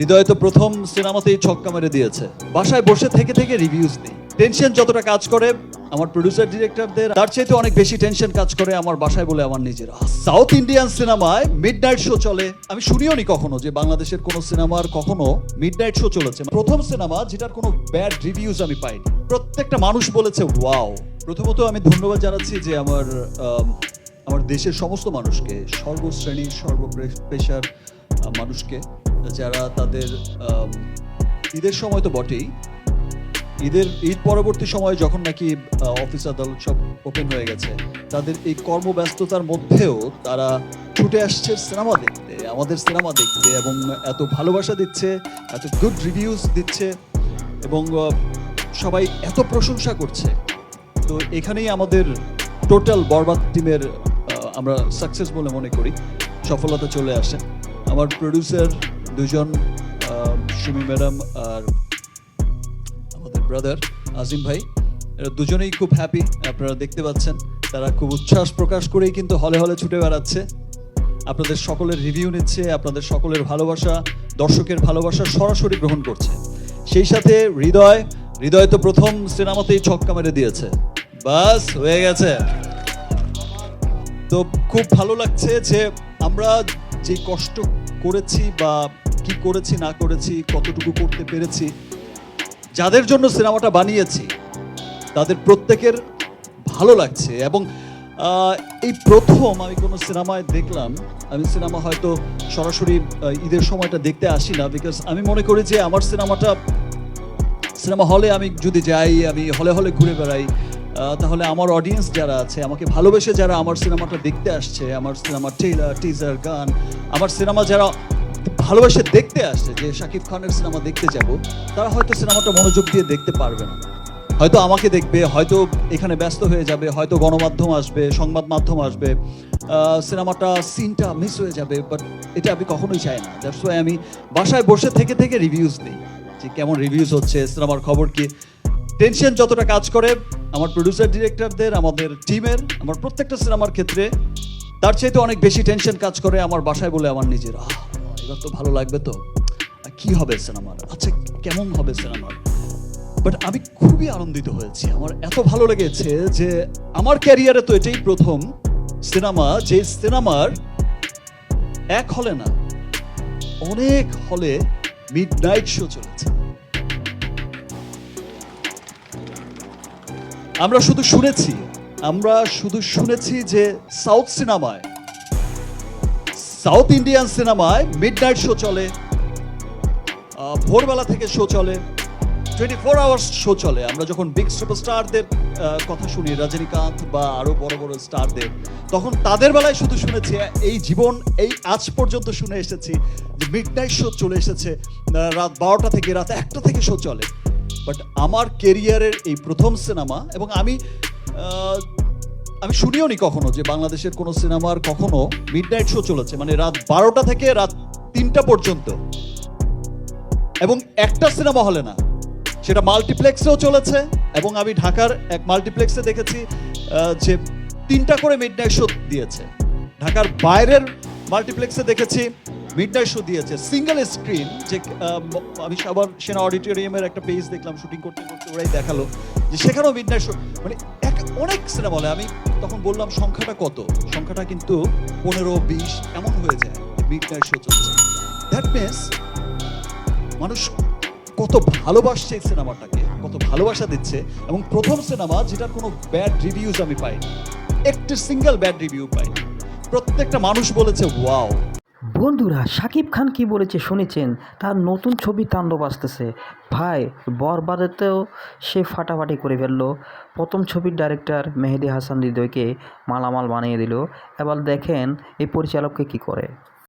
হৃদয় তো প্রথম সিনেমাতেই ছক্কা মেরে দিয়েছে। বাসায় বসে থেকে থেকে রিভিউজ দিই টেনশন যতটা কাজ করে আমার প্রডিউসার ডিরেক্টরদের তার চাইতে অনেক বেশি টেনশন কাজ করে আমার বাসায় বলে আমার নিজের। সাউথ ইন্ডিয়ান সিনেমায় মিড নাইট শো চলে। আমি শুনিও নি কখনো যে বাংলাদেশের কোনো সিনেমার কখনো মিড নাইট শো চলেছে। প্রথম সিনেমা যেটার কোনো ব্যাড রিভিউজ আমি পাইনি। প্রত্যেকটা মানুষ বলেছে ওয়াও প্রথমত আমি ধন্যবাদ জানাচ্ছি যে আমার আম, আমার দেশের সমস্ত মানুষকে সর্বশ্রেণী সর্বপেশার আহ, মানুষকে যারা তাদের ঈদের সময় তো বটেই। ঈদের, ঈদ পরবর্তী সময়ে যখন নাকি অফিস আদালত সব ওপেন হয়ে গেছে, তাদের এই কর্মব্যস্ততার মধ্যেও তারা ছুটে আসছে সিনেমা দেখতে, আমাদের সিনেমা দেখতে এবং এত ভালোবাসা দিচ্ছে, এত গুড রিভিউজ দিচ্ছে এবং সবাই এত প্রশংসা করছে। তো এখানেই আমাদের টোটাল বরবাদ টিমের আমরা সাকসেস বলে মনে করি। সফলতা চলে আসে। আমার প্রডিউসার দুজন সুমি ম্যাডাম আর আমাদের ব্রাদার আজিম ভাই, এরা দুজনেই খুব হ্যাপি আপনারা দেখতে পাচ্ছেন, তারা খুব উচ্ছ্বাস প্রকাশ করেই কিন্তু হলে হলে ছুটে বেড়াচ্ছে। আপনাদের সকলের রিভিউ নিচ্ছে, আপনাদের সকলের ভালোবাসা, দর্শকের ভালোবাসা সরাসরি গ্রহণ করছে। সেই সাথে হৃদয় হৃদয় তো প্রথম সিনেমাতেই ছক্কা মেরে দিয়েছে। বাস, হয়ে গেছে। তো খুব ভালো লাগছে যে আমরা যে কষ্ট করেছি বা কি করেছি, না করেছি, কতটুকু করতে পেরেছি, যাদের জন্য সিনেমাটা বানিয়েছি, তাদের প্রত্যেকের ভালো লাগছে এবং এই প্রথম আমি কোনো সিনেমায় দেখলাম, আমি সিনেমা হয়তো সরাসরি ঈদের সময়টা দেখতে আসি না বিকজ আমি মনে করি যে আমার সিনেমাটা, সিনেমা হলে আমি যদি যাই, আমি হলে হলে ঘুরে বেড়াই তাহলে আমার অডিয়েন্স যারা আছে, আমাকে ভালোবেসে যারা আমার সিনেমাটা দেখতে আসছে, আমার সিনেমার ট্রেলার টিজার গান, আমার সিনেমা যারা ভালোবেসে দেখতে আসছে যে শাকিব খানের সিনেমা দেখতে যাব, তারা হয়তো সিনেমাটা মনোযোগ দিয়ে দেখতে পারবে না। হয়তো আমাকে দেখবে, হয়তো এখানে ব্যস্ত হয়ে যাবে, হয়তো গণমাধ্যম আসবে, সংবাদ মাধ্যম আসবে সিনেমাটা সিনটা মিস হয়ে যাবে বাট এটা আমি কখনোই চাই না। দ্যাটস ওয়াই আমি বাসায় বসে থেকে থেকে রিভিউজ দিই যে কেমন রিভিউজ হচ্ছে, সিনেমার খবর কি। টেনশন যতটা কাজ করে, আমার প্রডিউসার ডিরেক্টরদের আমাদের টিমের আমার প্রত্যেকটা সিনেমার ক্ষেত্রে, তার চাইতে অনেক বেশি টেনশন কাজ করে আমার বাসায় বলে আমার নিজের। আহ এবার তো ভালো লাগবে তো? কি হবে সিনেমার? আচ্ছা কেমন হবে সিনেমার? বাট আমি খুবই আনন্দিত হয়েছি। আমার এত ভালো লেগেছে যে আমার ক্যারিয়ারে তো এটাই প্রথম সিনেমা, যে সিনেমার এক হলে না, অনেক হলে মিড নাইট শো চলেছে। আমরা শুধু শুনেছি, আমরা শুধু শুনেছি যে সাউথ সিনেমায় সাউথ ইন্ডিয়ান সিনেমায় মিড নাইট শো চলে ভোরবেলা থেকে শো চলে টোয়েন্টি ফোর আওয়ার্স শো চলে। আমরা যখন বিগ সুপারস্টারদের কথা শুনি, রজনীকান্ত বা আরও বড় বড় স্টারদের তখন তাদের বেলায় শুধু শুনেছি, এই জীবন, এই আজ পর্যন্ত শুনে এসেছি যে মিড নাইট শো চলে এসেছে রাত বারোটা থেকে, রাত একটা থেকে শো চলে। বাট আমার কেরিয়ারের এই প্রথম সিনেমা, এবং আমি আমি শুনিও নি কখনো যে বাংলাদেশের কোনো সিনেমার কখনো মিড নাইট শো চলেছে মানে রাত বারোটা থেকে রাত তিনটা পর্যন্ত। এবং একটা সিনেমা হলে না, সেটা মাল্টিপ্লেক্সেও চলেছে, এবং আমি ঢাকার এক মাল্টিপ্লেক্সে দেখেছি যে তিনটা করে মিড নাইট শো দিয়েছে। ঢাকার বাইরের মাল্টিপ্লেক্সে দেখেছি মিড নাইট শো দিয়েছে সিঙ্গেল স্ক্রিন যে আমি আবার সেনা অডিটোরিয়ামের একটা পেজ দেখলাম শুটিং করতে করতে ওরাই দেখাল, যে সেখানেও মিড নাইট শো মানে এক, অনেক সিনেমা হলে আমি তখন বললাম, সংখ্যাটা কত? সংখ্যাটা কিন্তু পনেরো, বিশ, এমন হয়ে যায় মিড নাইট শো চলছে। দ্যাট মিনস মানুষ কত ভালোবাসছে এই সিনেমাটাকে কত ভালোবাসা দিচ্ছে, এবং প্রথম সিনেমা যেটার কোনো ব্যাড রিভিউজ আমি পাইনি, একটি সিঙ্গেল ব্যাড রিভিউ পাইনি। প্রত্যেকটা মানুষ বলেছে ওয়াও বন্ধুরা শাকিব খান কি বলেছে শুনেছেন? তার নতুন ছবি তাণ্ডব আসতেছে। ভাই, বরবাদেতেও সে ফাটাফাটি করে ফেলল। প্রথম ছবির ডাইরেক্টর মেহেদি হাসান হৃদয়কে মালামাল বানিয়ে দিল। এবার দেখেন এই পরিচালককে কি করে।